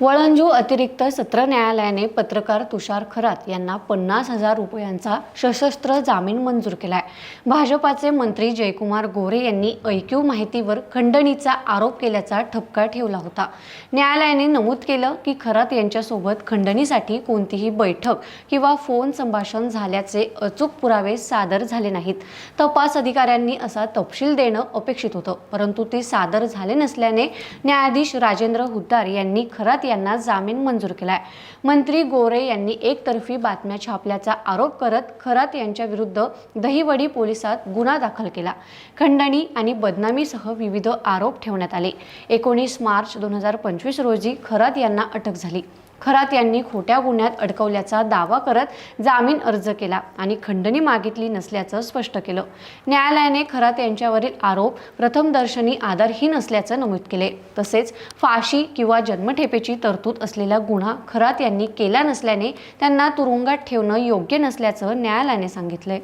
वळंजू अतिरिक्त सत्र न्यायालयाने पत्रकार तुषार खरात यांना पन्नास हजार रुपयांचा सशस्त्र जामीन मंजूर केला आहे भाजपाचे मंत्री जयकुमार गोरे यांनी ऐक्यू माहितीवर खंडणीचा आरोप केल्याचा ठपका ठेवला होता. न्यायालयाने नमूद केलं की खरात यांच्यासोबत खंडणीसाठी कोणतीही बैठक किंवा फोन संभाषण झाल्याचे अचूक पुरावे सादर झाले नाहीत. तपास अधिकाऱ्यांनी असा तपशील देणं अपेक्षित होतं परंतु ते सादर झाले नसल्याने न्यायाधीश राजेंद्र हुद्दार यांनी खरात यांना जामीन मंजूर केलाय. मंत्री गोरे यांनी एकतर्फी बातम्या छापल्याचा आरोप करत खरात यांच्या विरुद्ध दहिवडी पोलिसात गुन्हा दाखल केला. खंडणी आणि बदनामीसह विविध आरोप ठेवण्यात आले. एकोणीस मार्च दोन हजार पंचवीस रोजी खरात यांना अटक झाली. खरात यांनी खोट्या गुन्ह्यात अडकवल्याचा दावा करत जामीन अर्ज केला आणि खंडणी मागितली नसल्याचं स्पष्ट केलं. न्यायालयाने खरात यांच्यावरील आरोप प्रथमदर्शनी आधारहीन असल्याचं नमूद केले. तसेच फाशी किंवा जन्मठेपेची तरतूद असलेला गुन्हा खरात यांनी केला नसल्याने त्यांना तुरुंगात ठेवणं योग्य नसल्याचं न्यायालयाने सांगितलंय